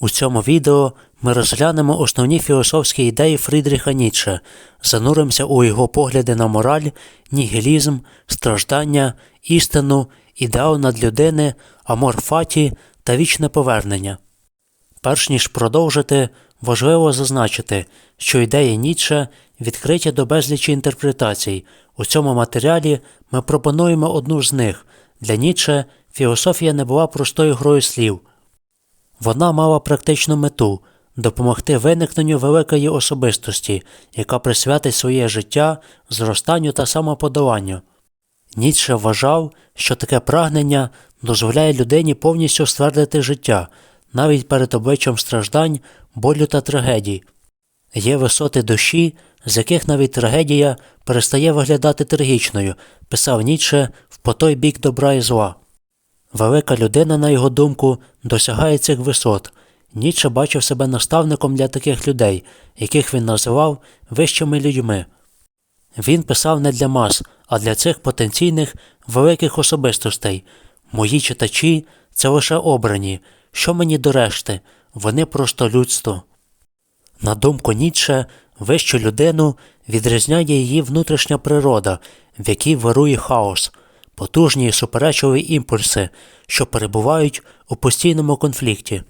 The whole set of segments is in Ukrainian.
У цьому відео ми розглянемо основні філософські ідеї Фрідріха Ніцше, зануримося у його погляди на мораль, нігілізм, страждання, істину, ідеал надлюдини, амор фаті та вічне повернення. Перш ніж продовжити, важливо зазначити, що ідеї Ніцше відкриті до безлічі інтерпретацій. У цьому матеріалі ми пропонуємо одну з них. Для Ніцше філософія не була простою грою слів. Вона мала практичну мету допомогти виникненню великої особистості, яка присвятить своє життя зростанню та самоподоланню. Ніцше вважав, що таке прагнення дозволяє людині повністю ствердити життя, навіть перед обличчям страждань, болю та трагедій. Є висоти душі, з яких навіть трагедія перестає виглядати трагічною, писав Ніцше в по той бік добра і зла. Велика людина, на його думку, досягає цих висот. Ніцше бачив себе наставником для таких людей, яких він називав вищими людьми. Він писав не для мас, а для цих потенційних великих особистостей. Мої читачі це лише обрані. Що мені до решти? Вони просто людство. На думку Ніцше, вищу людину відрізняє її внутрішня природа, в якій вирує хаос, потужні суперечливі імпульси, що перебувають у постійному конфлікті.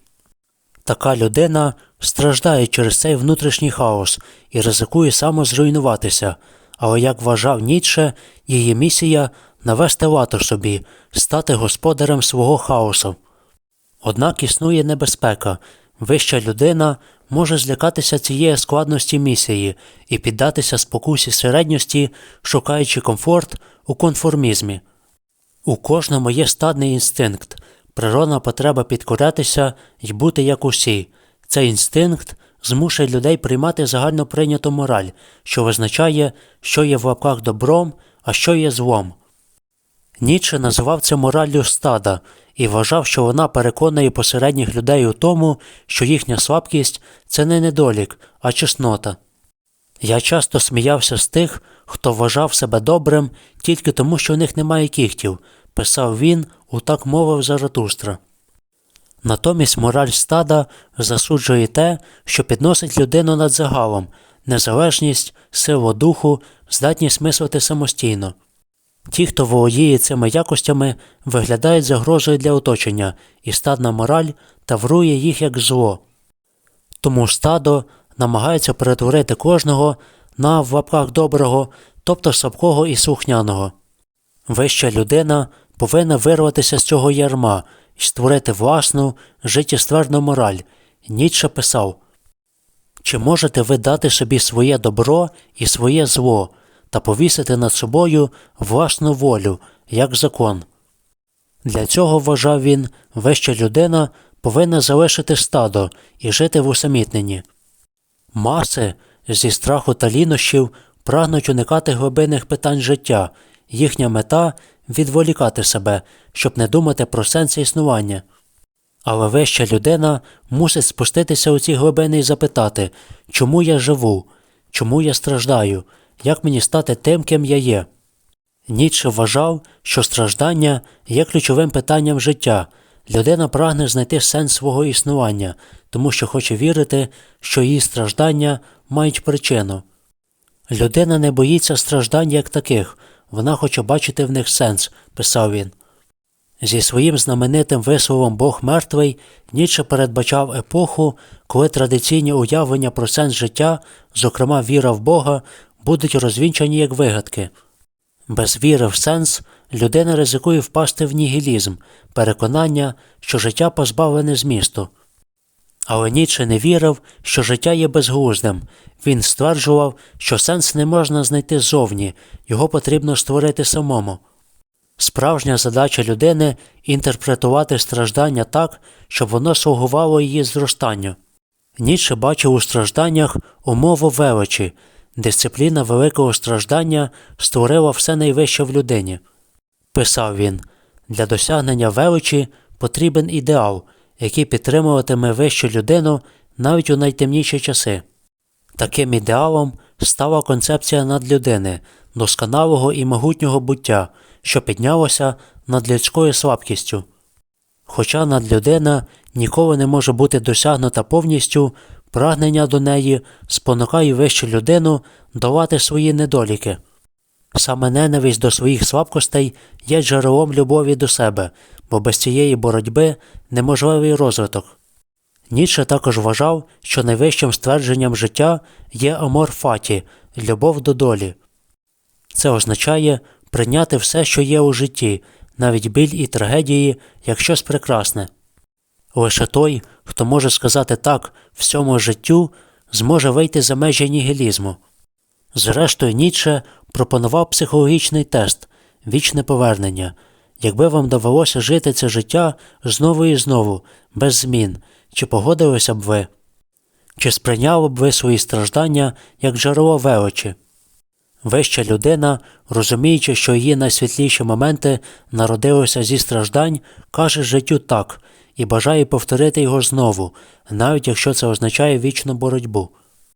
Така людина страждає через цей внутрішній хаос і ризикує самозруйнуватися, але, як вважав Ніцше, її місія навести лад у собі, стати господарем свого хаосу. Однак існує небезпека. Вища людина може злякатися цієї складності місії і піддатися спокусі середньості, шукаючи комфорт у конформізмі. У кожному є стадний інстинкт, природна потреба підкорятися і бути як усі. Цей інстинкт змушує людей приймати загально прийняту мораль, що визначає, що є в лапках добром, а що є злом. Ніцше називав це мораллю стада і вважав, що вона переконує посередніх людей у тому, що їхня слабкість це не недолік, а чеснота. Я часто сміявся з тих, хто вважав себе добрим тільки тому, що в них немає кігтів, писав він у так мовив Заратустра. Натомість мораль стада засуджує те, що підносить людину над загалом, незалежність, силу духу, здатність мислити самостійно. Ті, хто володіє цими якостями, виглядають загрозою для оточення, і стадна мораль таврує їх як зло. Тому стадо намагається перетворити кожного на в лапках доброго, тобто слабкого і слухняного. Вища людина повинна вирватися з цього ярма і створити власну життєстверну мораль. Ніцше писав Чи можете ви дати собі своє добро і своє зло та повісити над собою власну волю, як закон? Для цього, вважав він, вища людина повинна залишити стадо і жити в усамітненні. Маси зі страху та лінощів прагнуть уникати глибинних питань життя, їхня мета відволікати себе, щоб не думати про сенс існування. Але вища людина мусить спуститися у ці глибини і запитати, чому я живу, чому я страждаю, як мені стати тим, ким я є. Ніцше вважав, що страждання є ключовим питанням життя. Людина прагне знайти сенс свого існування, тому що хоче вірити, що її страждання мають причину. Людина не боїться страждань як таких, вона хоче бачити в них сенс, писав він. Зі своїм знаменитим висловом Бог мертвий Ніцше передбачав епоху, коли традиційні уявлення про сенс життя, зокрема віра в Бога, будуть розвінчані як вигадки. Без віри в сенс людина ризикує впасти в нігілізм, переконання, що життя позбавлене змісту. Але Ніцше не вірив, що життя є безглуздим. Він стверджував, що сенс не можна знайти ззовні, його потрібно створити самому. Справжня задача людини інтерпретувати страждання так, щоб воно слугувало її зростанню. Ніцше бачив у стражданнях умову величі, дисципліна великого страждання створила все найвище в людині. Писав він для досягнення величі потрібен ідеал, який підтримуватиме вищу людину навіть у найтемніші часи. Таким ідеалом стала концепція надлюдини, досконалого і могутнього буття, що піднялося над людською слабкістю. Хоча надлюдина ніколи не може бути досягнута повністю, прагнення до неї спонукає вищу людину долати свої недоліки. Саме ненависть до своїх слабкостей є джерелом любові до себе, бо без цієї боротьби неможливий розвиток. Ніцше також вважав, що найвищим ствердженням життя є амор фаті любов до долі. Це означає прийняти все, що є у житті, навіть біль і трагедії, як щось прекрасне. Лише той, хто може сказати так всьому життю, зможе вийти за межі нігілізму. Зрештою, Ніцше пропонував психологічний тест вічне повернення. Якби вам довелося жити це життя знову і знову, без змін, чи погодилися б ви? Чи сприйняли б ви свої страждання як джерело величі? Вища людина, розуміючи, що її найсвітліші моменти народилися зі страждань, каже життю так і бажає повторити його знову, навіть якщо це означає вічну боротьбу.